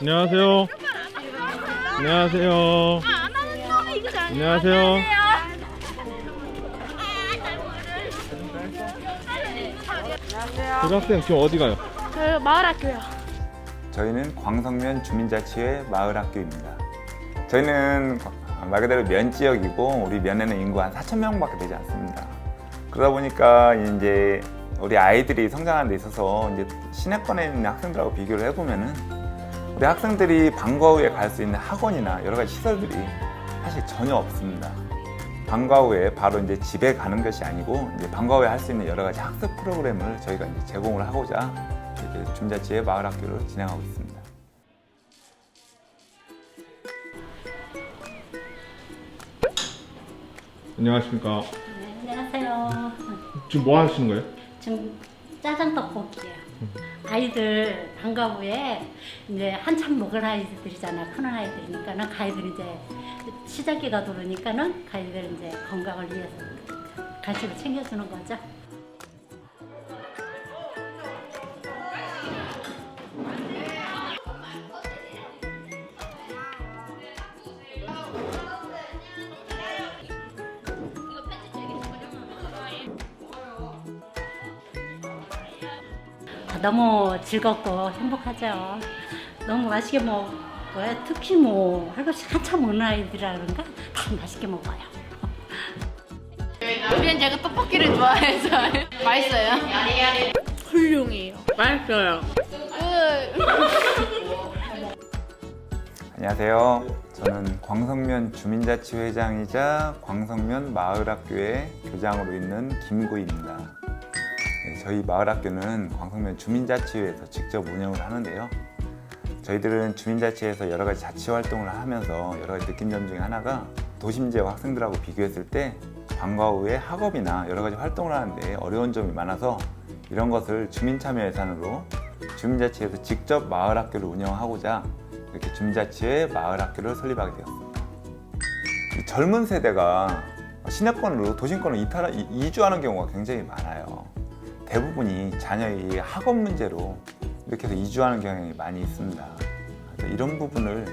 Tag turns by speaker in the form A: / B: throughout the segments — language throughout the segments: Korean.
A: 안녕하세요. 안녕하세요. 안녕하세요. 고등학생 지금 어디 가요?
B: 저 마을 학교요.
C: 저희는 광성면 주민자치회 마을학교입니다. 저희는 말 그대로 면 지역이고 우리 면에는 인구 한 4천 명밖에 되지 않습니다. 그러다 보니까 이제 우리 아이들이 성장하는 데 있어서 이제 시내권에 있는 학생들하고 비교를 해보면은 우리 학생들이 방과 후에 갈 수 있는 학원이나 여러 가지 시설들이 사실 전혀 없습니다. 방과 후에 바로 이제 집에 가는 것이 아니고 이제 방과 후에 할 수 있는 여러 가지 학습 프로그램을 저희가 이제 제공을 하고자 이렇게 중자치의 마을 학교를 진행하고 있습니다.
A: 안녕하십니까.
D: 네, 안녕하세요.
A: 지금 뭐 하시는 거예요?
D: 지금 짜장 떡볶이요. 아이들 방과 후에 이제 한참 먹을 아이들이잖아. 큰 아이들이니까는 가이들 이제 시작기가 들어오니까는 가이들 이제 건강을 위해서 간식을 챙겨주는 거죠. 너무 즐겁고 행복하죠. 너무 맛있게 먹어요. 특히 뭐 할것이 한참 먹는 아이들이라 그런가 다 맛있게 먹어요.
B: 우리는 제가 떡볶이를 좋아해서 맛있어요. 훌륭해요. 맛있어요.
C: 안녕하세요. 저는 광성면 주민자치회장이자 광성면 마을학교의 교장으로 있는 김구입니다. 네, 저희 마을학교는 광성면 주민자치회에서 직접 운영을 하는데요. 저희들은 주민자치회에서 여러 가지 자치 활동을 하면서 여러 가지 느낀 점 중에 하나가 도심 지역 학생들하고 비교했을 때 방과 후에 학업이나 여러 가지 활동을 하는데 어려운 점이 많아서 이런 것을 주민참여 예산으로 주민자치회에서 직접 마을학교를 운영하고자 이렇게 주민자치회 마을학교를 설립하게 되었습니다. 이 젊은 세대가 시내권으로 도심권으로 이탈, 이- 이주하는 경우가 굉장히 많아요. 대부분이 자녀의 학업 문제로 이렇게 해서 이주하는 경향이 많이 있습니다. 이런 부분을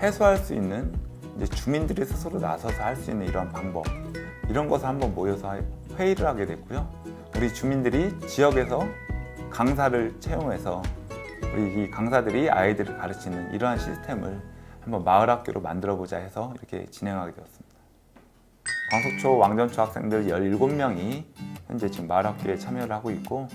C: 해소할 수 있는 주민들이 스스로 나서서 할 수 있는 이러한 방법 이런 것을 한번 모여서 회의를 하게 됐고요. 우리 주민들이 지역에서 강사를 채용해서 우리 이 강사들이 아이들을 가르치는 이러한 시스템을 한번 마을 학교로 만들어 보자 해서 이렇게 진행하게 되었습니다. 광석초 왕전초 학생들 17명이 현재 지금 마을 학교에 참여를 하고 있고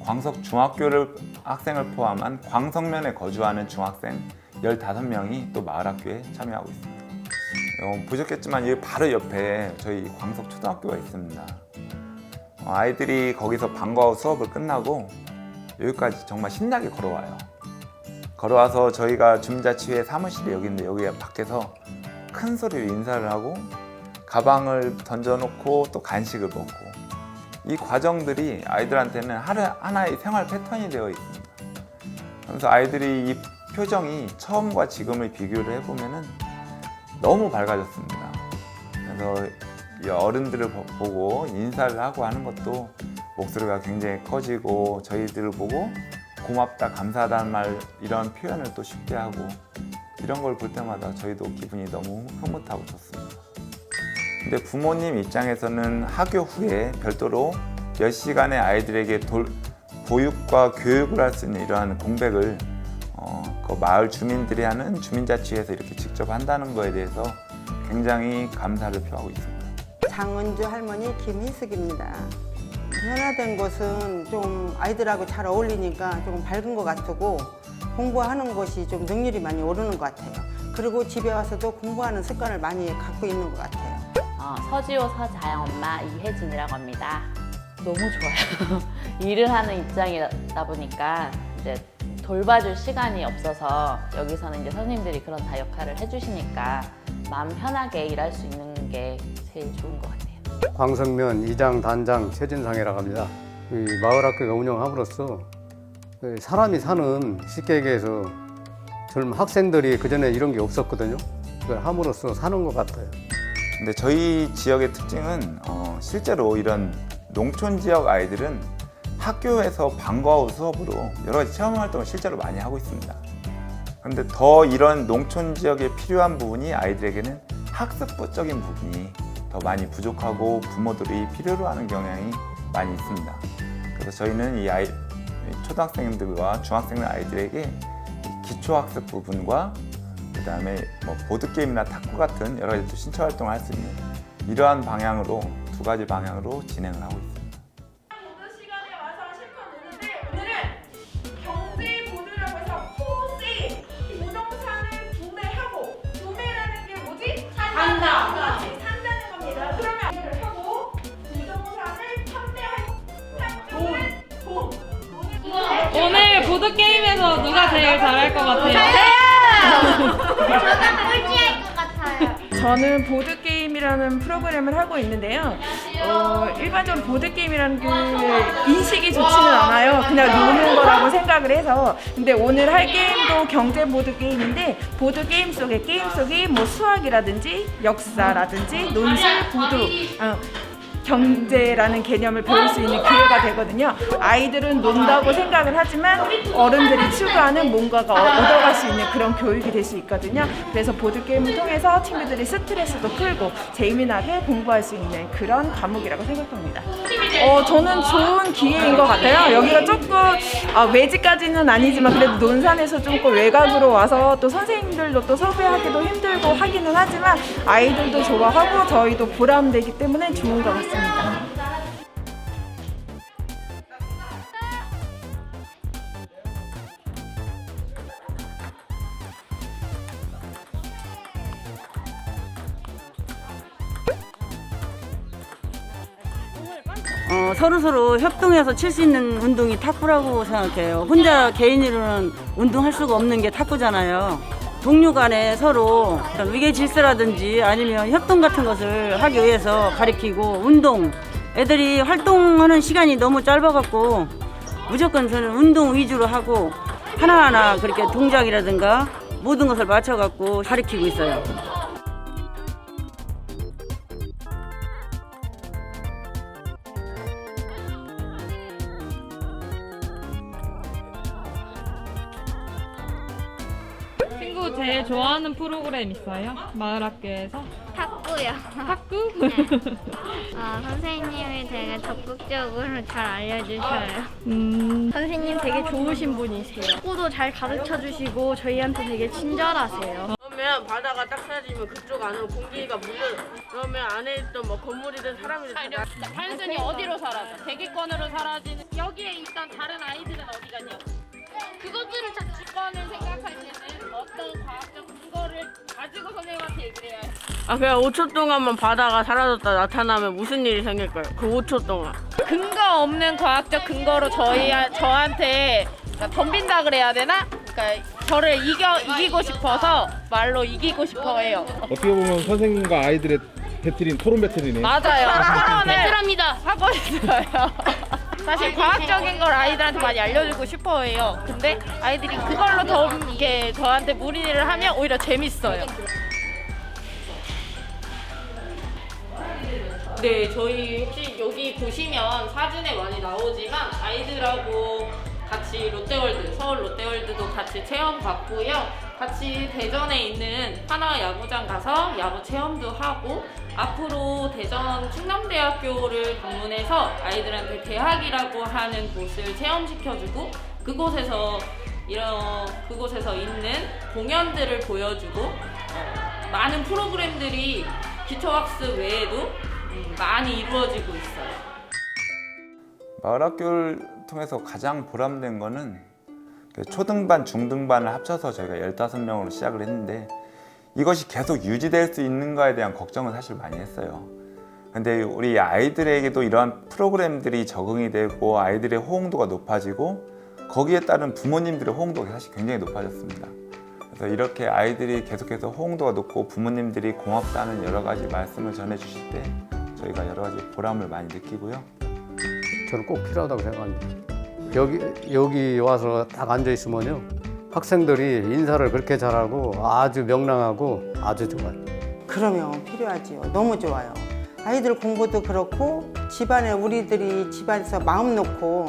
C: 광석 중학교를 학생을 포함한 광석면에 거주하는 중학생 15명이 또 마을 학교에 참여하고 있습니다. 어, 보셨겠지만 여기 바로 옆에 저희 광석 초등학교가 있습니다. 어, 아이들이 거기서 방과 후 수업을 끝나고 여기까지 정말 신나게 걸어와요. 걸어와서 저희가 주민자치회 사무실이 여기 있는데 여기 밖에서 큰 소리로 인사를 하고 가방을 던져놓고 또 간식을 먹고 이 과정들이 아이들한테는 하루 하나의 생활 패턴이 되어 있습니다. 그래서 아이들이 이 표정이 처음과 지금을 비교를 해보면은 너무 밝아졌습니다. 그래서 이 어른들을 보- 보고 인사를 하고 하는 것도 목소리가 굉장히 커지고 저희들을 보고 고맙다, 감사하다는 말 이런 표현을 또 쉽게 하고 이런 걸 볼 때마다 저희도 기분이 너무 흐뭇하고 좋습니다. 근데 부모님 입장에서는 학교 후에 별도로 몇 시간의 아이들에게 돌, 보육과 교육을 할 수 있는 이러한 공백을 어, 그 마을 주민들이 하는 주민자치회에서 이렇게 직접 한다는 거에 대해서 굉장히 감사를 표하고 있습니다.
E: 장은주 할머니 김희숙입니다. 변화된 것은 좀 아이들하고 잘 어울리니까 조금 밝은 것 같고 공부하는 것이 좀 능률이 많이 오르는 것 같아요. 그리고 집에 와서도 공부하는 습관을 많이 갖고 있는 것 같아요.
F: 어, 서지호 서자영 엄마 이혜진이라고 합니다. 너무 좋아요. 일을 하는 입장이다 보니까 이제 돌봐줄 시간이 없어서 여기서는 이제 선생님들이 그런 다 역할을 해주시니까 마음 편하게 일할 수 있는 게 제일 좋은 것 같아요.
G: 광성면 이장 단장 최진상이라고 합니다. 이 마을학교가 운영함으로써 그 사람이 사는 쉽게 얘기해서 젊은 학생들이 그 전에 이런 게 없었거든요. 그걸 함으로써 사는 것 같아요.
C: 근데 저희 지역의 특징은 어, 실제로 이런 농촌 지역 아이들은 학교에서 방과 후 수업으로 여러 가지 체험 활동을 실제로 많이 하고 있습니다. 근데 더 이런 농촌 지역에 필요한 부분이 아이들에게는 학습부적인 부분이 더 많이 부족하고 부모들이 필요로 하는 경향이 많이 있습니다. 그래서 저희는 이 아이 초등학생들과 중학생 아이들에게 이 기초학습 부분과 그 다음에 뭐 보드 게임이나 탁구 같은 여러 가지 또 신체 활동을 할 수 있는 이러한 방향으로 두 가지 방향으로 진행을 하고 있습니다.
B: 누가 제일 잘할 것 같아요?
H: 저는 보드 게임이라는 프로그램을 하고 있는데요. 어, 일반적으로 보드 게임이라는 게 인식이 좋지는 않아요. 그냥 노는 거라고 생각을 해서. 근데 오늘 할 게임도 경제 보드 게임인데 보드 게임 속에 게임 속이 뭐 수학이라든지 역사라든지 논술, 구두, 어, 경제라는 개념을 배울 수 있는 기회가 되거든요. 아이들은 논다고 생각을 하지만 어른들이 추구하는 뭔가가 어- 얻어갈 수 있는 그런 교육이 될 수 있거든요. 그래서 보드 게임을 통해서 친구들이 스트레스도 풀고 재미나게 공부할 수 있는 그런 과목이라고 생각합니다. 어, 저는 좋은 기회인 것 같아요. 여기가 조금 아, 외지까지는 아니지만 그래도 논산에서 조금 외곽으로 와서 또 선생님들도 또 섭외하기도 힘들고 하기는 하지만 아이들도 좋아하고 저희도 보람되기 때문에 좋은 것 같습니다.
I: 어, 서로서로 협동해서 칠 수 있는 운동이 탁구라고 생각해요. 혼자 개인으로는 운동할 수가 없는 게 탁구잖아요. 동료 간에 서로 위계 질서라든지 아니면 협동 같은 것을 하기 위해서 가리키고 운동 애들이 활동하는 시간이 너무 짧아갖고 무조건 저는 운동 위주로 하고 하나하나 그렇게 동작이라든가 모든 것을 맞춰갖고 가리키고 있어요.
B: 좋아하는 프로그램 있어요? 마을학교에서?
J: 탁구요.
B: 탁구?
J: 어, 선생님이 되게 적극적으로 잘 알려주셔요.
B: 음,
K: 선생님 되게 좋으신 분이세요. 탁구도 잘 가르쳐 주시고 저희한테 되게 친절하세요.
L: 그러면 바다가 딱 사라지면 그쪽 안으로 공기가 물려 그러면 안에 있던 뭐 건물이든 사람이든 다
B: 단순히 어디로 사라져? 대기권으로 사라지는 여기에 있던 다른 아이들은 어디 갔냐? 그것들을 자주권을 생각할 때는 어떤 과학적 근 거를 가지고 선생님한테 얘기를 해야 해.
L: 아 그냥 5초 동안만 바다가 사라졌다 나타나면 무슨 일이 생길까요? 그 5초 동안
B: 근거 없는 과학적 근거로 저희 저한테 그러니까 덤빈다 그래야 되나? 그러니까 저를 이겨 이기고 싶어서 말로 이기고 싶어 해요.
A: 어떻게 보면 선생님과 아이들의 배틀인 토론 배틀이네.
B: 맞아요. 토론을 하고 있어요. 사실 과학적인 걸 아이들한테 많이 알려주고 싶어 해요. 근데 아이들이 그걸로 더 이게 저한테 무리를 하면 오히려 재밌어요.
F: 네, 저희 혹시 여기 보시면 사진에 많이 나오지만 아이들하고 같이 롯데월드, 서울 롯데월드도 같이 체험 받고요. 같이 대전에 있는 하나 야구장 가서 야구 체험도 하고 앞으로 대전 충남대학교를 방문해서 아이들한테 대학이라고 하는 곳을 체험시켜주고 그곳에서 이런 그곳에서 있는 공연들을 보여주고 어, 많은 프로그램들이 기초학습 외에도 음, 많이 이루어지고 있어요.
C: 마을학교를 통해서 가장 보람된 거는 그 초등반, 중등반을 합쳐서 저희가 15명으로 시작을 했는데 이것이 계속 유지될 수 있는가에 대한 걱정을 사실 많이 했어요. 근데 우리 아이들에게도 이러한 프로그램들이 적응이 되고 아이들의 호응도가 높아지고 거기에 따른 부모님들의 호응도가 사실 굉장히 높아졌습니다. 그래서 이렇게 아이들이 계속해서 호응도가 높고 부모님들이 고맙다는 여러 가지 말씀을 전해 주실 때 저희가 여러 가지 보람을 많이 느끼고요.
G: 저는 꼭 필요하다고 생각합니다. 여기 여기 와서 딱 앉아 있으면요 학생들이 인사를 그렇게 잘하고 아주 명랑하고 아주 좋아요.
E: 그러면 필요하지요. 너무 좋아요. 아이들 공부도 그렇고 집안에 우리들이 집안에서 마음 놓고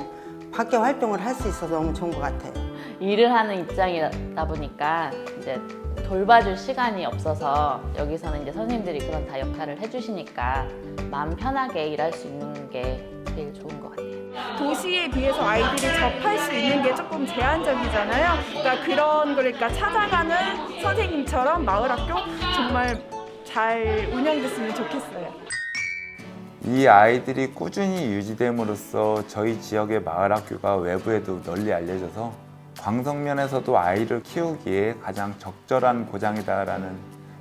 E: 밖에 활동을 할 수 있어서 너무 좋은 것 같아요.
M: 일을 하는 입장이다 보니까 이제 돌봐줄 시간이 없어서 여기서는 이제 선생님들이 그런 다 역할을 해주시니까 마음 편하게 일할 수 있는 게 제일 좋은 것 같아요.
H: 도시에 비해서 아이들이 접할 수 있는 게 조금 제한적이잖아요. 그러니까 그런 걸 그러니까 찾아가는 선생님처럼 마을 학교 정말 잘 운영됐으면 좋겠어요.
C: 이 아이들이 꾸준히 유지됨으로써 저희 지역의 마을 학교가 외부에도 널리 알려져서 광성면에서도 아이를 키우기에 가장 적절한 고장이다라는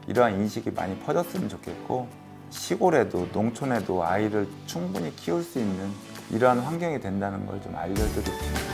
C: 이러한 인식이 많이 퍼졌으면 좋겠고 시골에도 농촌에도 아이를 충분히 키울 수 있는 이러한 환경이 된다는 걸 좀 알려드리고 싶습니다.